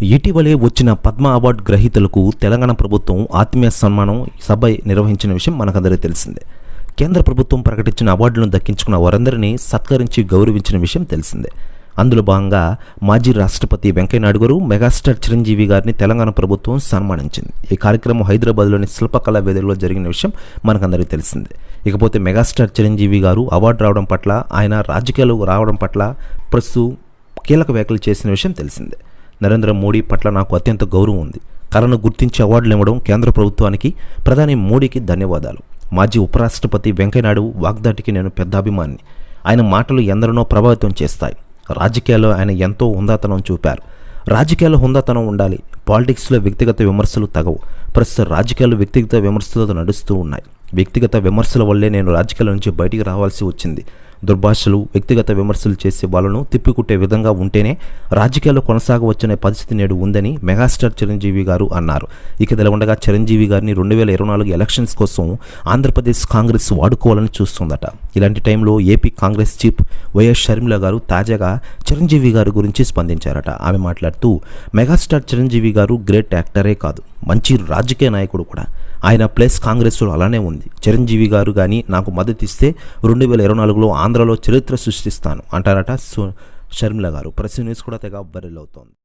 ఇటీవలే వచ్చిన పద్మ అవార్డు గ్రహీతలకు తెలంగాణ ప్రభుత్వం ఆత్మీయ సన్మానం సభ నిర్వహించిన విషయం మనకందరికీ తెలిసిందే. కేంద్ర ప్రభుత్వం ప్రకటించిన అవార్డులను దక్కించుకున్న వారందరినీ సత్కరించి గౌరవించిన విషయం తెలిసిందే. అందులో భాగంగా మాజీ రాష్ట్రపతి వెంకయ్యనాయుడు గారు మెగాస్టార్ చిరంజీవి గారిని తెలంగాణ ప్రభుత్వం సన్మానించింది. ఈ కార్యక్రమం హైదరాబాద్లోని శిల్పకళా వేదికలో జరిగిన విషయం మనకందరికీ తెలిసిందే. ఇకపోతే మెగాస్టార్ చిరంజీవి గారు అవార్డు రావడం పట్ల ఆయన రాజకీయాలు రావడం పట్ల ప్రస్తుతం కీలక వ్యాఖ్యలు చేసిన విషయం తెలిసిందే. నరేంద్ర మోడీ పట్ల నాకు అత్యంత గౌరవం ఉంది. కళను గుర్తించి అవార్డులు ఇవ్వడం కేంద్ర ప్రభుత్వానికి ప్రధాని మోడీకి ధన్యవాదాలు. మాజీ ఉపరాష్ట్రపతి వెంకయ్యనాయుడు వాగ్దాటికి నేను పెద్ద అభిమాని ఆయన మాటలు ఎందరినో ప్రభావితం చేస్తాయి. రాజకీయాల్లో ఆయన ఎంతో హుందాతనం చూపారు. రాజకీయాల్లో హుందాతనం ఉండాలి. పాలిటిక్స్లో వ్యక్తిగత విమర్శలు తగవు. ప్రస్తుత రాజకీయాలు వ్యక్తిగత విమర్శలతో నడుస్తూ ఉన్నాయి. వ్యక్తిగత విమర్శల వల్లే నేను రాజకీయాల నుంచి బయటికి రావాల్సి వచ్చింది. దుర్భాషలు వ్యక్తిగత విమర్శలు చేసే వాళ్ళను తిప్పికుట్టే విధంగా ఉంటేనే రాజకీయాల్లో కొనసాగవచ్చనే పరిస్థితి నేడు ఉందని మెగాస్టార్ చిరంజీవి గారు అన్నారు. ఇక ఉండగా చిరంజీవి గారిని రెండు వేల ఇరవై నాలుగు ఎలక్షన్స్ కోసం ఆంధ్రప్రదేశ్ కాంగ్రెస్ వాడుకోవాలని చూస్తుందట. ఇలాంటి టైంలో AP Congress chief YS Sharmila garu తాజాగా చిరంజీవి గారి గురించి స్పందించారట. ఆమె మాట్లాడుతూ మెగాస్టార్ చిరంజీవి గారు గ్రేట్ యాక్టరే కాదు. మంచి రాజకీయ నాయకుడు కూడా. ఆయన ప్లస్ కాంగ్రెస్లో అలానే ఉంది. చిరంజీవి గారు కానీ నాకు మద్దతు ఇస్తే రెండు వేల ఇరవై నాలుగులో ఆంధ్రలో చరిత్ర సృష్టిస్తాను అంటారట సు- షర్మిల గారు. ప్రెస్ న్యూస్ కూడా తెగ బరిలవుతోంది